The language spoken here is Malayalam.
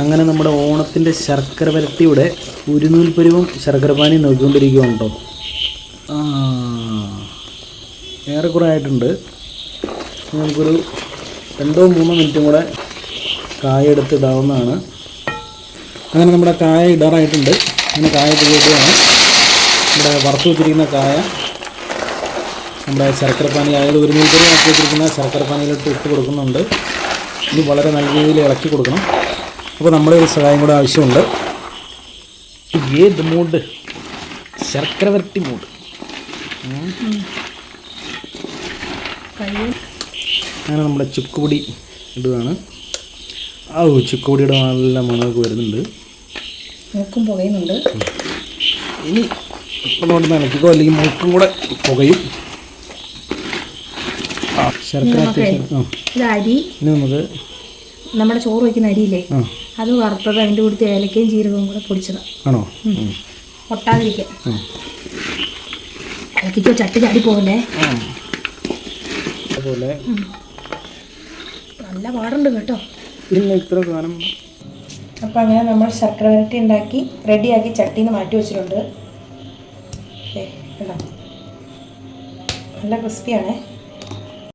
അങ്ങനെ നമ്മുടെ ഓണത്തിന്റെ ശർക്കര വരട്ടിയുടെ ഉരുനൂൽപ്പരിവും ശർക്കരപ്പാനി നോക്കിക്കൊണ്ടിരിക്കുകയുണ്ടോ ഏറെക്കുറെ ആയിട്ടുണ്ട്. നമുക്കൊരു രണ്ടോ മൂന്നോ മിനിറ്റും കൂടെ കായ എടുത്ത് അങ്ങനെ നമ്മുടെ കായ ഇടാറായിട്ടുണ്ട്. അങ്ങനെ കായ ഇടുകയാണ്. നമ്മുടെ വറുത്ത് വെച്ചിരിക്കുന്ന കായ നമ്മുടെ ശർക്കരപ്പാനി അതായത് ഒരു നൂൽപ്പുരി വെച്ചിരിക്കുന്ന ശർക്കരപ്പാനിയിലോട്ട് ഇട്ട് കൊടുക്കുന്നുണ്ട്. ഇത് വളരെ നല്ല രീതിയിൽ ഇളക്കി കൊടുക്കണം. അപ്പോൾ നമ്മുടെ ഒരു സഹായം കൂടെ ആവശ്യമുണ്ട്. ഏത് മൂഡ്? ശർക്കര വരട്ടി മൂഡ്. അങ്ങനെ നമ്മുടെ ചുക്കുപൊടി ഇടുകയാണ് ആ ചുക്കുപൊടിയുടെ നല്ല മണമൊക്കെ വരുന്നുണ്ട്. മൂക്കും പുകയുന്നുണ്ട്. ഇനി ഒന്നുകൊണ്ട് നനയ്ക്കുകയോ അല്ലെങ്കിൽ മൂക്കും കൂടെ പുകയും. ആ ശർക്കര അത്യാവശ്യം ഇനി നമുക്ക് നമ്മുടെ ചോറ് വയ്ക്കുന്ന അരിയില്ലേ? അത് വറുത്തത് അതിന്റെ കൂടി ഏലക്കയും ജീരകവും കൂടെ പൊടിച്ചതാണ് ആണോ? ഉം. ഒട്ടാതിരിക്കാൻ ചട്ടി ചാടി പോകല്ലേ നല്ല പാടുണ്ട് കേട്ടോ. ഇത്ര സാധനം. അപ്പം അങ്ങനെ നമ്മൾ ശർക്കര വരട്ടി ഉണ്ടാക്കി റെഡിയാക്കി ചട്ടിയിൽ നിന്ന് മാറ്റി വെച്ചിട്ടുണ്ട്. നല്ല ക്രിസ്പിയാണേ.